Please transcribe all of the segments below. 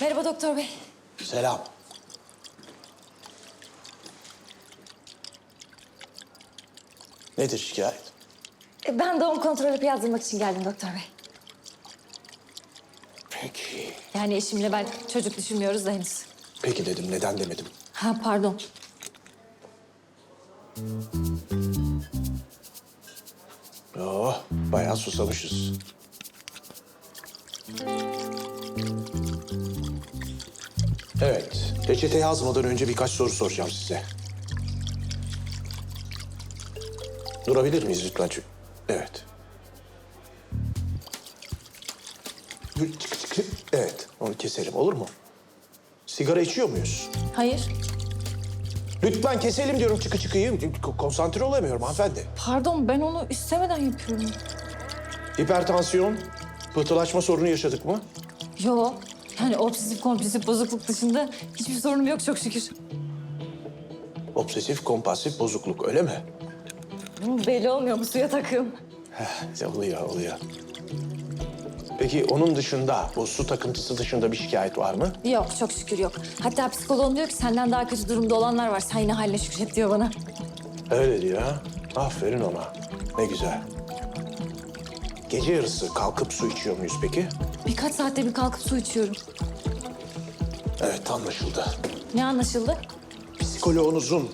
Merhaba doktor bey. Selam. Nedir şikayet? E, Ben doğum kontrol hapı yazdırmak için geldim doktor bey. Peki. Yani eşimle ben çocuk düşünmüyoruz da henüz. Peki dedim, neden demedim? Ha pardon. Oh, bayağı susamışız. Evet, reçete yazmadan önce birkaç soru soracağım size. Durabilir miyiz lütfen? Çünkü- Evet. Çık çık çık. Evet, onu keselim olur mu? Sigara içiyor muyuz? Hayır. Lütfen keselim diyorum çıkı çıkıyı. Ko- Konsantre olamıyorum hanımefendi. Pardon ben onu istemeden yapıyorum. Hipertansiyon, pıhtılaşma sorunu yaşadık mı? Yo. Yani obsesif kompulsif bozukluk dışında hiçbir sorunum yok çok şükür. Obsesif kompulsif bozukluk öyle mi? Hı, Belli olmuyor mu suya takım? Heh, oluyor oluyor. Peki onun dışında, bu su takıntısı dışında bir şikayet var mı? Yok çok şükür yok. Hatta psikoloğum diyor ki senden daha kötü durumda olanlar var. Sen yine haline şükret diyor bana. Öyle diyor ha. Aferin ona. Ne güzel. Gece yarısı kalkıp su içiyor muyuz peki? Birkaç saatte bir kalkıp su içiyorum. Evet anlaşıldı. Ne anlaşıldı? Psikoloğunuzun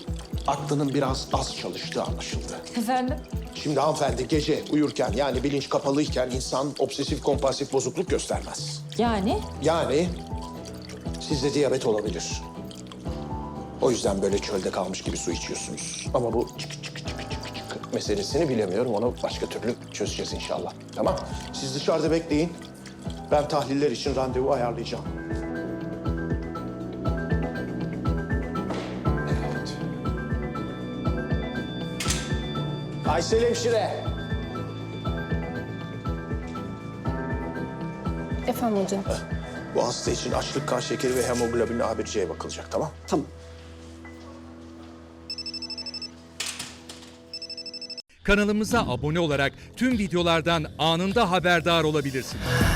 aklının biraz az çalıştığı anlaşıldı. Efendim? Şimdi hanımefendi gece uyurken yani bilinç kapalıyken insan obsesif kompulsif bozukluk göstermez. Yani? Yani sizde diyabet olabilir. O yüzden böyle çölde kalmış gibi su içiyorsunuz. Ama bu çık çık çık çık çık meselesini bilemiyorum. Onu başka türlü çözeceğiz inşallah. Tamam. Siz dışarıda bekleyin. Ben tahliller için randevu ayarlayacağım. Evet. Aysel hemşire. Efendim hocam. Bu hasta için açlık, kan şekeri ve hemoglobin A1C'ye bakılacak tamam? Tamam. Kanalımıza abone olarak tüm videolardan anında haberdar olabilirsiniz.